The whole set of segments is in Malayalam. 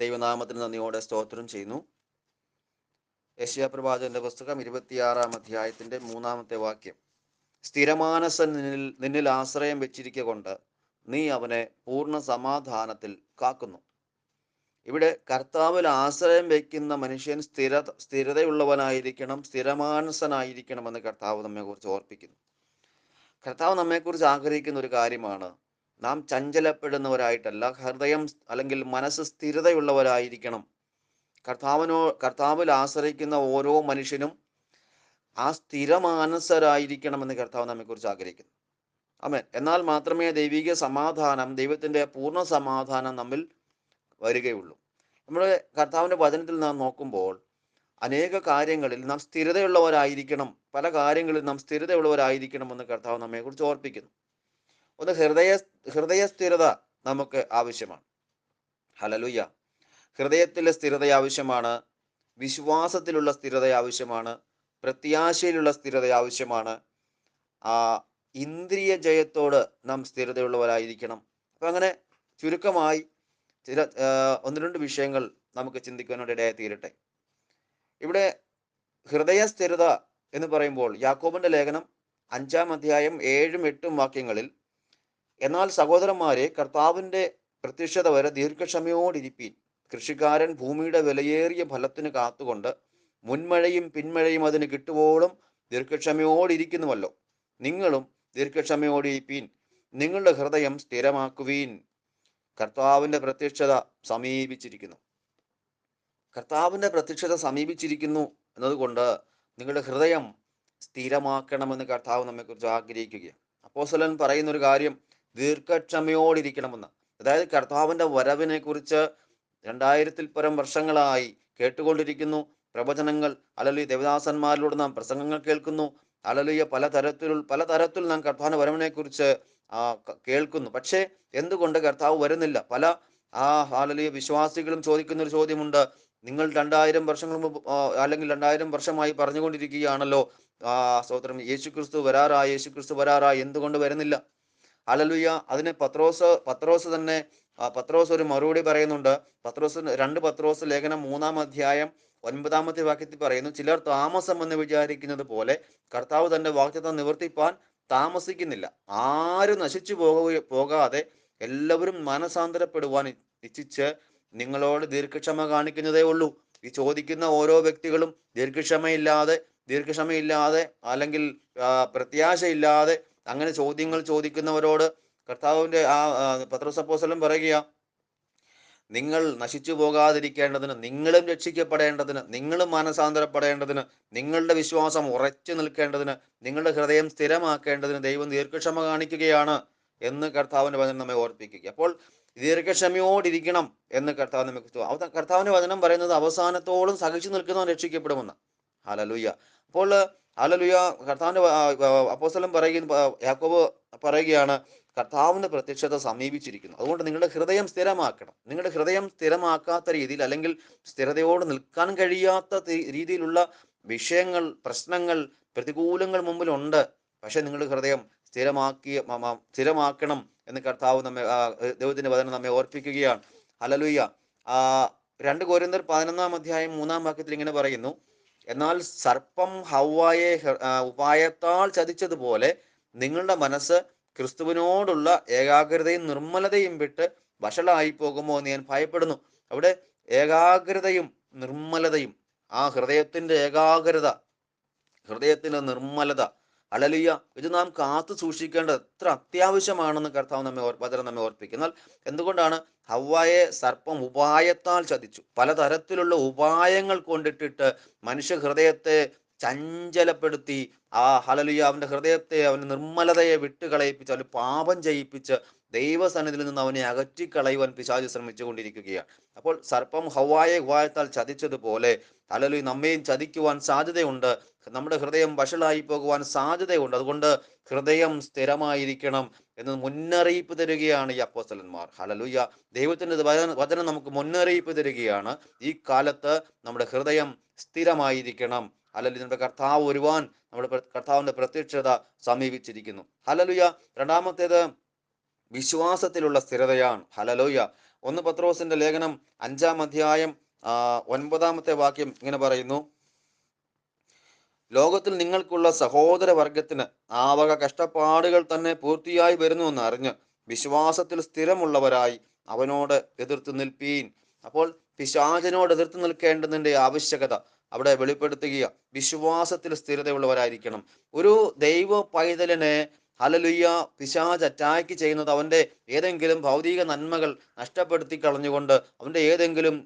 ദൈവനാമത്തിന് നന്ദിയോടെ സ്തോത്രം ചെയ്യുന്നു. യശ്യാ പ്രവാചകന്റെ പുസ്തകം ഇരുപത്തിയാറാം അധ്യായത്തിന്റെ മൂന്നാമത്തെ വാക്യം. സ്ഥിരമാനസൻ നിന്നിൽ നിന്നിൽ ആശ്രയം വെച്ചിരിക്കുക കൊണ്ട് നീ അവനെ പൂർണ സമാധാനത്തിൽ കാക്കുന്നു. ഇവിടെ കർത്താവിൽ ആശ്രയം വയ്ക്കുന്ന മനുഷ്യൻ സ്ഥിര സ്ഥിരതയുള്ളവനായിരിക്കണം സ്ഥിരമാനസനായിരിക്കണം എന്ന് കർത്താവ് നമ്മെക്കുറിച്ച് ഓർപ്പിക്കുന്നു. കർത്താവ് നമ്മെക്കുറിച്ച് ആഗ്രഹിക്കുന്ന ഒരു കാര്യമാണ് നാം ചഞ്ചലപ്പെടുന്നവരായിട്ടല്ല ഹൃദയം അല്ലെങ്കിൽ മനസ്സ് സ്ഥിരതയുള്ളവരായിരിക്കണം. കർത്താവിനോ കർത്താവിൽ ആശ്രയിക്കുന്ന ഓരോ മനുഷ്യനും ആ സ്ഥിരമാനസരായിരിക്കണമെന്ന് കർത്താവ് നമ്മെക്കുറിച്ച് ആഗ്രഹിക്കുന്നു. അമേൻ എന്നാൽ മാത്രമേ ദൈവിക സമാധാനം ദൈവത്തിന്റെ പൂർണ സമാധാനം നമ്മിൽ വരികയുള്ളൂ. നമ്മുടെ കർത്താവിന്റെ വചനത്തിൽ നാം നോക്കുമ്പോൾ അനേക കാര്യങ്ങളിൽ നാം സ്ഥിരതയുള്ളവരായിരിക്കണം. പല കാര്യങ്ങളിൽ നാം സ്ഥിരതയുള്ളവരായിരിക്കണമെന്ന് കർത്താവ് നമ്മെക്കുറിച്ച് ഓർപ്പിക്കുന്നു. ഒന്ന് ഹൃദയ ഹൃദയ സ്ഥിരത നമുക്ക് ആവശ്യമാണ്. ഹലലുയ്യ ഹൃദയത്തിലെ സ്ഥിരത ആവശ്യമാണ്. വിശ്വാസത്തിലുള്ള സ്ഥിരത ആവശ്യമാണ്. പ്രത്യാശയിലുള്ള സ്ഥിരത ആവശ്യമാണ്. ആ ഇന്ദ്രിയ ജയത്തോട് നാം സ്ഥിരതയുള്ളവരായിരിക്കണം. അപ്പം അങ്ങനെ ചുരുക്കമായി ചില ഒന്ന് രണ്ട് വിഷയങ്ങൾ നമുക്ക് ചിന്തിക്കാനായിട്ട് ഇടയായി തീരട്ടെ. ഇവിടെ ഹൃദയ സ്ഥിരത എന്ന് പറയുമ്പോൾ യാക്കോബിന്റെ ലേഖനം അഞ്ചാം അധ്യായം ഏഴും എട്ടും വാക്യങ്ങളിൽ എന്നാൽ സഹോദരന്മാരെ കർത്താവിന്റെ പ്രത്യക്ഷത വരെ ദീർഘക്ഷമയോടിരിപ്പീൻ കൃഷിക്കാരൻ ഭൂമിയുടെ വിലയേറിയ ഫലത്തിന് കാത്തുകൊണ്ട് മുൻമഴയും പിന്മഴയും അതിന് കിട്ടുവോളം ദീർഘക്ഷമയോടിരിക്കുന്നുവല്ലോ നിങ്ങളും ദീർഘക്ഷമയോടിരിപ്പീൻ നിങ്ങളുടെ ഹൃദയം സ്ഥിരമാക്കുവീൻ. കർത്താവിന്റെ പ്രത്യക്ഷത സമീപിച്ചിരിക്കുന്നു. കർത്താവിന്റെ പ്രത്യക്ഷത സമീപിച്ചിരിക്കുന്നു എന്നതുകൊണ്ട് നിങ്ങളുടെ ഹൃദയം സ്ഥിരമാക്കണമെന്ന് കർത്താവ് നമ്മെക്കുറിച്ച് ആഗ്രഹിക്കുകയാണ്. അപ്പോസലൻ പറയുന്നൊരു കാര്യം ദീർഘക്ഷമയോടിരിക്കണമെന്ന്. അതായത് കർത്താവിന്റെ വരവിനെ കുറിച്ച് രണ്ടായിരത്തിൽ പരം വർഷങ്ങളായി കേട്ടുകൊണ്ടിരിക്കുന്നു. പ്രവചനങ്ങൾ അലലി ദേവദാസന്മാരിലൂടെ നാം പ്രസംഗങ്ങൾ കേൾക്കുന്നു. അലലിയ പല പലതരത്തിൽ പല തരത്തിൽ നാം കർത്താവിന്റെ വരവിനെ കുറിച്ച് കേൾക്കുന്നു. പക്ഷേ എന്തുകൊണ്ട് കർത്താവ് വരുന്നില്ല? പല ആ ഹാലലിയ വിശ്വാസികളും ചോദിക്കുന്ന ഒരു ചോദ്യമുണ്ട്. നിങ്ങൾ രണ്ടായിരം വർഷങ്ങൾ മുമ്പ് അല്ലെങ്കിൽ രണ്ടായിരം വർഷമായി പറഞ്ഞുകൊണ്ടിരിക്കുകയാണല്ലോ ആ സ്തോത്രം. യേശു ക്രിസ്തു വരാറാ യേശു ക്രിസ്തു വരാറാ എന്തുകൊണ്ട് വരുന്നില്ല? അലലുയ അതിന് പത്രോസ് പത്രോസ് തന്നെ പത്രോസ് ഒരു മറുപടി പറയുന്നുണ്ട്. പത്രോസ് രണ്ട് പത്രോസ് ലേഖനം മൂന്നാം അധ്യായം ഒൻപതാമത്തെ വാക്യത്തിൽ പറയുന്നു ചിലർ താമസം എന്ന് വിചാരിക്കുന്നത് പോലെ കർത്താവ് തന്റെ വാക്യത്തെ നിവർത്തിപ്പാൻ താമസിക്കുന്നില്ല. ആരും നശിച്ചു പോകുക പോകാതെ എല്ലാവരും മനസാന്തരപ്പെടുവാൻ ഇച്ഛിച്ച് നിങ്ങളോട് ദീർഘക്ഷമ കാണിക്കുന്നതേ ഉള്ളൂ. ഈ ചോദിക്കുന്ന ഓരോ വ്യക്തികളും ദീർഘക്ഷമയില്ലാതെ ദീർഘക്ഷമയില്ലാതെ അല്ലെങ്കിൽ പ്രത്യാശയില്ലാതെ അങ്ങനെ ചോദ്യങ്ങൾ ചോദിക്കുന്നവരോട് കർത്താവിന്റെ ആ പത്രസപ്പോസലും പറയുക നിങ്ങൾ നശിച്ചു പോകാതിരിക്കേണ്ടതിന് നിങ്ങളും രക്ഷിക്കപ്പെടേണ്ടതിന് നിങ്ങളും മാനസാന്തരപ്പെടേണ്ടതിന് നിങ്ങളുടെ വിശ്വാസം ഉറച്ചു നിൽക്കേണ്ടതിന് നിങ്ങളുടെ ഹൃദയം സ്ഥിരമാക്കേണ്ടതിന് ദൈവം ദീർഘക്ഷമ കാണിക്കുകയാണ് എന്ന് കർത്താവിന്റെ വചനം നമ്മെ ഓർപ്പിക്കുക അപ്പോൾ ദീർഘക്ഷമയോടിരിക്കണം എന്ന് കർത്താവ് നമുക്ക് കർത്താവിന്റെ വചനം പറയുന്നത് അവസാനത്തോളം സഹിച്ചു നിൽക്കുന്നവൻ രക്ഷിക്കപ്പെടുമെന്ന്. ഹലലുയ്യ അപ്പോൾ ഹലലുയ്യ കർത്താവിന്റെ അപ്പോസ്തലം പറയുക യാക്കോബ് പറയുകയാണ് കർത്താവിന്റെ പ്രത്യക്ഷത സമീപിച്ചിരിക്കുന്നു. അതുകൊണ്ട് നിങ്ങളുടെ ഹൃദയം സ്ഥിരമാക്കണം. നിങ്ങളുടെ ഹൃദയം സ്ഥിരമാക്കാത്ത രീതിയിൽ അല്ലെങ്കിൽ സ്ഥിരതയോട് നിൽക്കാൻ കഴിയാത്ത രീതിയിലുള്ള വിഷയങ്ങൾ പ്രശ്നങ്ങൾ പ്രതികൂലങ്ങൾ മുമ്പിലുണ്ട്. പക്ഷെ നിങ്ങളുടെ ഹൃദയം സ്ഥിരമാക്കിയ സ്ഥിരമാക്കണം എന്ന് കർത്താവ് നമ്മെ ദൈവത്തിന്റെ വചനം നമ്മെ ഓർപ്പിക്കുകയാണ്. അലലുയ്യ ആ രണ്ട് കോരിന്തർ പതിനൊന്നാം അധ്യായം മൂന്നാം വാക്യത്തിൽ ഇങ്ങനെ പറയുന്നു. എന്നാൽ സർപ്പം ഹവായെ ഉപായത്താൽ ചതിച്ചതുപോലെ നിങ്ങളുടെ മനസ്സ് ക്രിസ്തുവിനോടുള്ള ഏകാഗ്രതയും നിർമ്മലതയും വിട്ട് വഷളായി പോകുമോ എന്ന് ഞാൻ ഭയപ്പെടുന്നു. അവിടെ ഏകാഗ്രതയും നിർമ്മലതയും ആ ഹൃദയത്തിന്റെ ഏകാഗ്രത ഹൃദയത്തിന്റെ നിർമ്മലത അളലിയ ഇത് നാം കാത്തു സൂക്ഷിക്കേണ്ടത് എത്ര അത്യാവശ്യമാണെന്ന് കർത്താവ് നമ്മെ വചനം നമ്മെ ഓർപ്പിക്കുന്നു എന്നാൽ എന്തുകൊണ്ടാണ് ഹവ്വായെ സർപ്പം ഉപായത്താൽ ചതിച്ചു? പലതരത്തിലുള്ള ഉപായങ്ങൾ കൊണ്ടിട്ടിട്ട് മനുഷ്യ ഹൃദയത്തെ ചഞ്ചലപ്പെടുത്തി ആ ഹലലിയ അവന്റെ ഹൃദയത്തെ അവന്റെ നിർമ്മലതയെ വിട്ടുകളയിപ്പിച്ച് അവന് പാപം ചെയ്യിപ്പിച്ച് ദൈവസന്നിധിയിൽ നിന്ന് അവനെ അകറ്റിക്കളയുവാൻ പിശാചി ശ്രമിച്ചുകൊണ്ടിരിക്കുകയാണ്. അപ്പോൾ സർപ്പം ഹവായെ ഉപായത്താൽ ചതിച്ചതുപോലെ ഹലലു നമ്മയും ചതിക്കുവാൻ സാധ്യതയുണ്ട്. നമ്മുടെ ഹൃദയം വഷളായി പോകുവാൻ സാധ്യതയുണ്ട്. അതുകൊണ്ട് ഹൃദയം സ്ഥിരമായിരിക്കണം എന്ന് മുന്നറിയിപ്പ് തരികയാണ് ഈ അപ്പോസ്തലന്മാർ. ഹലലുയ്യ ദൈവത്തിന്റെ വചനം നമുക്ക് മുന്നറിയിപ്പ് തരികയാണ്. ഈ കാലത്ത് നമ്മുടെ ഹൃദയം സ്ഥിരമായിരിക്കണം. അല്ലെങ്കിൽ നമ്മുടെ കർത്താവ് ഒരുവാൻ നമ്മുടെ കർത്താവിന്റെ പ്രത്യക്ഷത സമീപിച്ചിരിക്കുന്നു. ഹലലുയ രണ്ടാമത്തേത് വിശ്വാസത്തിലുള്ള സ്ഥിരതയാണ്. ഹലലോയ ഒന്ന് പത്രോസിന്റെ ലേഖനം അഞ്ചാം അധ്യായം ഒൻപതാമത്തെ വാക്യം ഇങ്ങനെ പറയുന്നു. ലോകത്തിൽ നിങ്ങൾക്കുള്ള സഹോദര വർഗത്തിന് ആവക കഷ്ടപ്പാടുകൾ തന്നെ പൂർത്തിയായി വരുന്നുവെന്ന് അറിഞ്ഞ് വിശ്വാസത്തിൽ സ്ഥിരമുള്ളവരായി അവനോട് എതിർത്ത് നിൽപ്പീൻ. അപ്പോൾ പിശാചനോട് എതിർത്ത് നിൽക്കേണ്ടതിന്റെ ആവശ്യകത അവിടെ വെളിപ്പെടുത്തുക വിശ്വാസത്തിൽ സ്ഥിരതയുള്ളവരായിരിക്കണം. ഒരു ദൈവ പൈതലിനെ ഹലലുയ്യ പിശാജ് അറ്റാക്ക് ചെയ്യുന്നത് അവന്റെ ഏതെങ്കിലും ഭൗതിക നന്മകൾ നഷ്ടപ്പെടുത്തി കളഞ്ഞുകൊണ്ട് അവന്റെ ഏതെങ്കിലും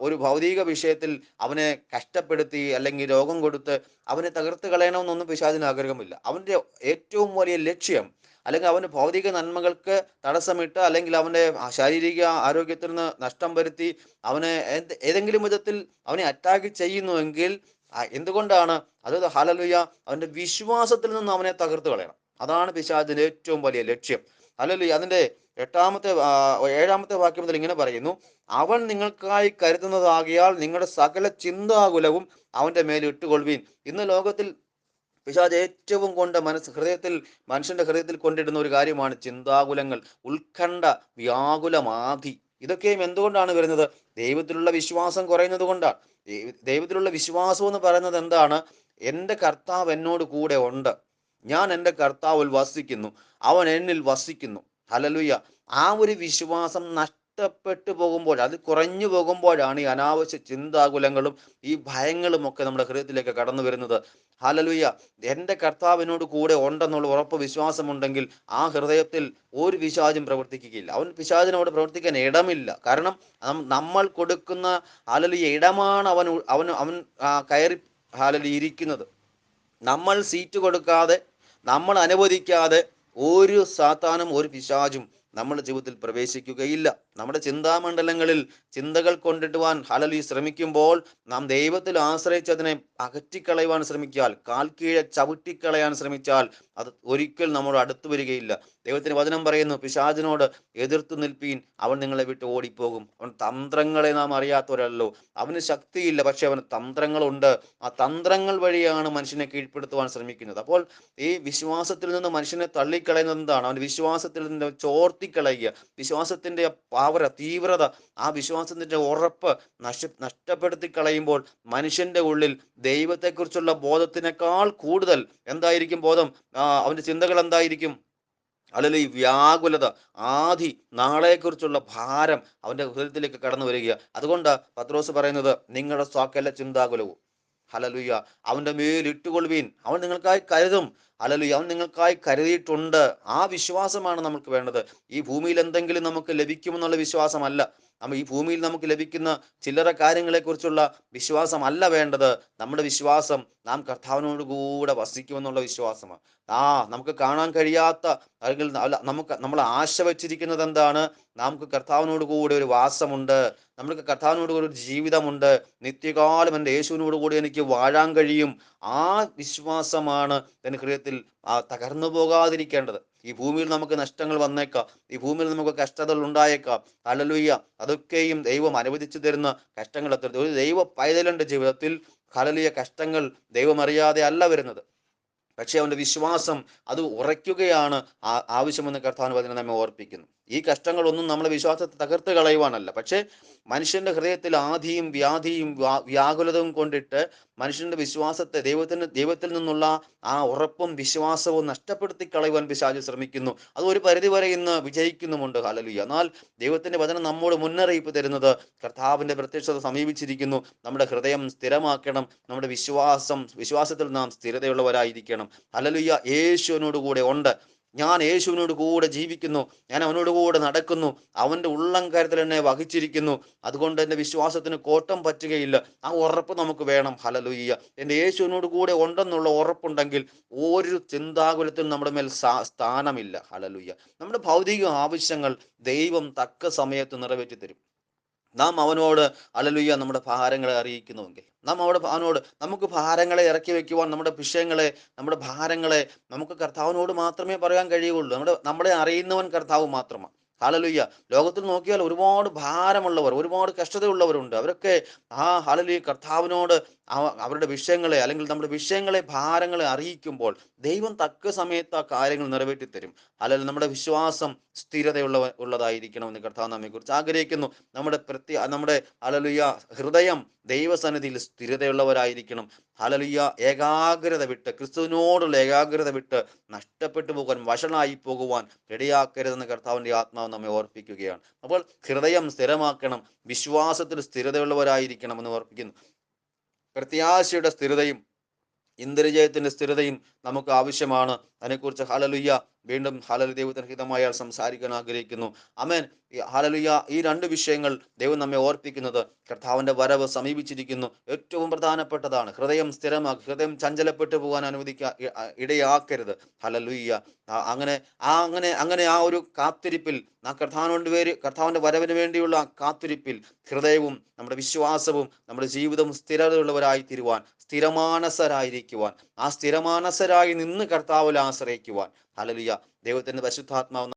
ഒരു ഭൗതിക വിഷയത്തിൽ അവനെ കഷ്ടപ്പെടുത്തി അല്ലെങ്കിൽ രോഗം കൊടുത്ത് അവനെ തകർത്ത് കളയണമെന്നൊന്നും പിശാജിന് ആഗ്രഹമില്ല. അവന്റെ ഏറ്റവും വലിയ ലക്ഷ്യം അല്ലെങ്കിൽ അവന് ഭൗതിക നന്മകൾക്ക് തടസ്സമിട്ട് അല്ലെങ്കിൽ അവന്റെ ശാരീരിക ആരോഗ്യത്തിന് നഷ്ടം വരുത്തി അവനെ ഏതെങ്കിലും വിധത്തിൽ അവനെ അറ്റാക്ക് ചെയ്യുന്നുവെങ്കിൽ എന്തുകൊണ്ടാണ്? അത് ഹലലുയ അവന്റെ വിശ്വാസത്തിൽ നിന്ന് അവനെ തകർത്ത് കളയണം. അതാണ് പിശാചിന്റെ ഏറ്റവും വലിയ ലക്ഷ്യം. അല്ലല്ലോ അതിന്റെ എട്ടാമത്തെ ഏഴാമത്തെ വാക്യം മുതൽ ഇങ്ങനെ പറയുന്നു. അവൻ നിങ്ങൾക്കായി കരുതുന്നതാകിയാൽ നിങ്ങളുടെ സകല ചിന്താകുലവും അവന്റെ മേൽ ഇട്ടുകൊള്ളുവീൻ. ഇന്ന് ലോകത്തിൽ പിശാജ് ഏറ്റവും കൊണ്ട് മനസ്സ് ഹൃദയത്തിൽ മനുഷ്യന്റെ ഹൃദയത്തിൽ കൊണ്ടിടുന്ന ഒരു കാര്യമാണ് ചിന്താകുലങ്ങൾ. ഉത്കണ്ഠ വ്യാകുലമാധി. ഇതൊക്കെയും എന്തുകൊണ്ടാണ് വരുന്നത്? ദൈവത്തിലുള്ള വിശ്വാസം കുറയുന്നത് കൊണ്ടാണ്. ദൈവത്തിലുള്ള വിശ്വാസം എന്ന് പറയുന്നത് എന്താണ്? എന്റെ കർത്താവ് എന്നോട് കൂടെ ഉണ്ട്. ഞാൻ എന്റെ കർത്താവിൽ വസിക്കുന്നു. അവൻ എന്നിൽ വസിക്കുന്നു. ഹലലുയ്യ ആ ഒരു വിശ്വാസം നഷ്ടപ്പെട്ടു പോകുമ്പോൾ അത് കുറഞ്ഞു പോകുമ്പോഴാണ് ഈ അനാവശ്യ ചിന്താകുലങ്ങളും ഈ ഭയങ്ങളും ഒക്കെ നമ്മുടെ ഹൃദയത്തിലേക്ക് കടന്നു വരുന്നത്. ഹലലുയ്യ എന്റെ കർത്താവിനോട് കൂടെ ഉണ്ടെന്നുള്ള ഉറപ്പ് വിശ്വാസമുണ്ടെങ്കിൽ ആ ഹൃദയത്തിൽ ഒരു പിശാചും പ്രവർത്തിക്കുകയില്ല. അവൻ പിശാചിനോട് പ്രവർത്തിക്കാൻ ഇടമില്ല. കാരണം നമ്മൾ കൊടുക്കുന്ന ഹലലുയ്യ ഇടമാണ് അവൻ അവൻ അവൻ കയറി ഹാലലി ഇരിക്കുന്നത്. നമ്മൾ സീറ്റ് കൊടുക്കാതെ നമ്മൾ അനുവദിക്കാതെ ഒരു സാത്താനും ഒരു പിശാചും നമ്മുടെ ജീവിതത്തിൽ പ്രവേശിക്കുകയില്ല. നമ്മുടെ ചിന്താമണ്ഡലങ്ങളിൽ ചിന്തകൾ കൊണ്ടിടുവാൻ ഹലലി ശ്രമിക്കുമ്പോൾ നാം ദൈവത്തിൽ ആശ്രയിച്ച് അതിനെ അകറ്റിക്കളയുവാൻ ശ്രമിച്ചാൽ കാൽ കീഴെ ചവിട്ടിക്കളയാൻ ശ്രമിച്ചാൽ അത് ഒരിക്കൽ നമ്മോട് അടുത്തു വരികയില്ല. ദൈവത്തിന് വചനം പറയുന്നു പിശാചിനോട് എതിർത്ത് നിൽപ്പീൻ അവൻ നിങ്ങളെ വിട്ട് ഓടിപ്പോകും. അവൻ തന്ത്രങ്ങളെ നാം അറിയാത്തവരല്ലോ. അവന് ശക്തിയില്ല പക്ഷെ അവന് തന്ത്രങ്ങളുണ്ട്. ആ തന്ത്രങ്ങൾ വഴിയാണ് മനുഷ്യനെ കീഴ്പ്പെടുത്തുവാൻ ശ്രമിക്കുന്നത്. അപ്പോൾ ഈ വിശ്വാസത്തിൽ നിന്ന് മനുഷ്യനെ തള്ളിക്കളയുന്നത് എന്താണ്? അവൻ വിശ്വാസത്തിൽ നിന്ന് ചോർത്തിക്കളയുക. വിശ്വാസത്തിന്റെ പാവര തീവ്രത ആ വിശ്വാസത്തിന്റെ ഉറപ്പ് നഷ്ട നഷ്ടപ്പെടുത്തി കളയുമ്പോൾ മനുഷ്യന്റെ ഉള്ളിൽ ദൈവത്തെക്കുറിച്ചുള്ള ബോധത്തിനേക്കാൾ കൂടുതൽ എന്തായിരിക്കും ബോധം? അവന്റെ ചിന്തകൾ എന്തായിരിക്കും? അല്ലെങ്കിൽ ഈ വ്യാകുലത ആധി നാളെക്കുറിച്ചുള്ള ഭാരം അവന്റെ ഹൃദയത്തിലേക്ക് കടന്നു വരിക അതുകൊണ്ട് പത്രോസ് പറയുന്നത് നിങ്ങളുടെ സകല ചിന്താകുലവും. ഹലലുയ്യ അവന്റെ മേൽ ഇട്ടുകൊള്ളുവീൻ. അവൻ നിങ്ങൾക്കായി കരുതും. ഹലലുയ്യ അവൻ നിങ്ങൾക്കായി കരുതിയിട്ടുണ്ട്. ആ വിശ്വാസമാണ് നമുക്ക് വേണ്ടത്. ഈ ഭൂമിയിൽ എന്തെങ്കിലും നമുക്ക് ലഭിക്കുമെന്നുള്ള വിശ്വാസമല്ല. നമ്മ ഈ ഭൂമിയിൽ നമുക്ക് ലഭിക്കുന്ന ചില്ലറ കാര്യങ്ങളെക്കുറിച്ചുള്ള വിശ്വാസമല്ല വേണ്ടത്. നമ്മുടെ വിശ്വാസം നാം കർത്താവിനോട് കൂടെ വസിക്കുമെന്നുള്ള വിശ്വാസമാണ്. ആ നമുക്ക് കാണാൻ കഴിയാത്ത അല്ലെങ്കിൽ അല്ല, നമുക്ക് നമ്മൾ ആശ വച്ചിരിക്കുന്നത് എന്താണ്? നമുക്ക് കർത്താവിനോട് കൂടെ ഒരു വാസമുണ്ട്. നമുക്ക് കർത്താവിനോട് കൂടെ ഒരു ജീവിതമുണ്ട്. നിത്യകാലം എന്റെ യേശുവിനോട് കൂടി എനിക്ക് വാഴാൻ കഴിയും. ആ വിശ്വാസമാണ് എന്റെ ഹൃദയത്തിൽ തകർന്നു പോകാതിരിക്കേണ്ടത്. ഈ ഭൂമിയിൽ നമുക്ക് നഷ്ടങ്ങൾ വന്നേക്കാം. ഈ ഭൂമിയിൽ നമുക്ക് കഷ്ടതകൾ ഉണ്ടായേക്കാം. ഹലലുയ്യ അതൊക്കെയും ദൈവം അനുവദിച്ചു തരുന്ന കഷ്ടങ്ങൾ എത്ര ഒരു ദൈവ പൈതലിന്റെ ജീവിതത്തിൽ ഹലലിയ കഷ്ടങ്ങൾ ദൈവമറിയാതെ അല്ല വരുന്നത്. പക്ഷേ അവന്റെ വിശ്വാസം അത് ഉറയ്ക്കുകയാണ് ആവശ്യമെന്ന് കർത്താവിന് വചനം നമ്മെ ഓർപ്പിക്കുന്നു. ഈ കഷ്ടങ്ങളൊന്നും നമ്മളെ വിശ്വാസത്തെ തകർത്ത് കളയുവാനല്ല. പക്ഷേ മനുഷ്യന്റെ ഹൃദയത്തിൽ ആധിയും വ്യാധിയും വ്യാ- വ്യാകുലതയും കൊണ്ടിട്ട് മനുഷ്യന്റെ വിശ്വാസത്തെ ദൈവത്തിന് ദൈവത്തിൽ നിന്നുള്ള ആ ഉറപ്പും വിശ്വാസവും നഷ്ടപ്പെടുത്തി കളയുവാൻ പിശാച് ശ്രമിക്കുന്നു. അത് ഒരു പരിധിവരെ ഇന്ന് വിജയിക്കുന്നുമുണ്ട്. ഹലലുയ എന്നാൽ ദൈവത്തിന്റെ വചനം നമ്മോട് മുന്നറിയിപ്പ് തരുന്നത് കർത്താവിന്റെ പ്രത്യക്ഷത സമീപിച്ചിരിക്കുന്നു. നമ്മുടെ ഹൃദയം സ്ഥിരമാക്കണം. നമ്മുടെ വിശ്വാസം വിശ്വാസത്തിൽ നാം സ്ഥിരതയുള്ളവരായിരിക്കണം. ഹലലുയ്യ യേശുവിനോട് കൂടെ ഉണ്ട്. ഞാൻ യേശുവിനോട് കൂടെ ജീവിക്കുന്നു. ഞാൻ അവനോട് കൂടെ നടക്കുന്നു. അവന്റെ ഉള്ളം കാര്യത്തിൽ എന്നെ വഹിച്ചിരിക്കുന്നു. അതുകൊണ്ട് എന്റെ വിശ്വാസത്തിന് കോട്ടം പറ്റുകയില്ല. ആ ഉറപ്പ് നമുക്ക് വേണം. ഹലലുയ്യ എന്റെ യേശുവിനോട് കൂടെ ഉണ്ടെന്നുള്ള ഉറപ്പുണ്ടെങ്കിൽ ഒരു ചിന്താകുലത്തിനും നമ്മുടെ മേൽ സ്ഥാനമില്ല. ഹലലുയ്യ നമ്മുടെ ഭൗതിക ആവശ്യങ്ങൾ ദൈവം തക്ക സമയത്ത് നിറവേറ്റി തരും നാം അവനോട് അലലുയ്യ നമ്മുടെ ഭാരങ്ങളെ അറിയിക്കുന്നുവെങ്കിൽ. നാം അവിടെ അവനോട് നമുക്ക് ഭാരങ്ങളെ ഇറക്കി വെക്കുവാൻ നമ്മുടെ വിഷയങ്ങളെ നമ്മുടെ ഭാരങ്ങളെ നമുക്ക് കർത്താവിനോട് മാത്രമേ പറയാൻ കഴിയുള്ളൂ നമ്മുടെ നമ്മളെ അറിയുന്നവൻ കർത്താവ് മാത്രമാണ്. ഹാലലുയ്യ ലോകത്തിൽ നോക്കിയാൽ ഒരുപാട് ഭാരമുള്ളവർ ഒരുപാട് കഷ്ടതയുള്ളവരുണ്ട്. അവരൊക്കെ ആ ഹാലലുയ്യ കർത്താവിനോട് അവരുടെ വിഷയങ്ങളെ അല്ലെങ്കിൽ നമ്മുടെ വിഷയങ്ങളെ ഭാരങ്ങളെ അറിയിക്കുമ്പോൾ ദൈവം തക്ക സമയത്ത് ആ കാര്യങ്ങൾ നിറവേറ്റി തരും അല്ലെങ്കിൽ നമ്മുടെ വിശ്വാസം സ്ഥിരതയുള്ള ഉള്ളതായിരിക്കണം എന്ന് കർത്താവ് നമ്മെ കുറിച്ച് ആഗ്രഹിക്കുന്നു. നമ്മുടെ പ്രത്യ നമ്മുടെ അലലുയ ഹൃദയം ദൈവസന്നിധിയിൽ സ്ഥിരതയുള്ളവരായിരിക്കണം. അലലുയ ഏകാഗ്രത വിട്ട് ക്രിസ്തുവിനോടുള്ള ഏകാഗ്രത വിട്ട് നഷ്ടപ്പെട്ടു പോകാൻ വഷളായി പോകുവാൻ ഇടയാക്കരുതെന്ന് കർത്താവിന്റെ ആത്മാവ് നമ്മെ ഓർപ്പിക്കുകയാണ്. അപ്പോൾ ഹൃദയം സ്ഥിരമാക്കണം വിശ്വാസത്തിൽ സ്ഥിരതയുള്ളവരായിരിക്കണം എന്ന് ഓർപ്പിക്കുന്നു. പ്രത്യാശയുടെ സ്ഥിരതയും ഇന്ദ്രജയത്തിന്റെ സ്ഥിരതയും നമുക്ക് ആവശ്യമാണ്. അതിനെക്കുറിച്ച് ഹലലുയ്യ വീണ്ടും ഹലലു ദൈവത്തിന് ഹിതമായ സംസാരിക്കാൻ ആഗ്രഹിക്കുന്നു. അമേൻ ഹലലുയ്യ ഈ രണ്ട് വിഷയങ്ങൾ ദൈവം നമ്മെ ഓർപ്പിക്കുന്നത് കർത്താവിന്റെ വരവ് സമീപിച്ചിരിക്കുന്നു. ഏറ്റവും പ്രധാനപ്പെട്ടതാണ് ഹൃദയം സ്ഥിരമാക്കുക ഹൃദയം ചഞ്ചലപ്പെട്ടു പോകാൻ അനുവദിക്ക ഇടയാക്കരുത്. ഹലലുയ്യ അങ്ങനെ ആ അങ്ങനെ അങ്ങനെ ആ ഒരു കാത്തിരിപ്പിൽ ആ കർത്താവിനോട് പേര് കർത്താവിന്റെ വരവിന് വേണ്ടിയുള്ള കാത്തിരിപ്പിൽ ഹൃദയവും നമ്മുടെ വിശ്വാസവും നമ്മുടെ ജീവിതവും സ്ഥിരതയുള്ളവരായി തീരുവാൻ സ്ഥിരമാനസരായിരിക്കുവാൻ ആ സ്ഥിരമാനസരായി നിന്ന് കർത്താവിൽ ആശ്രയിക്കുവാൻ ഹലലുയ ദൈവത്തിന്റെ പരിശുദ്ധാത്മാവ്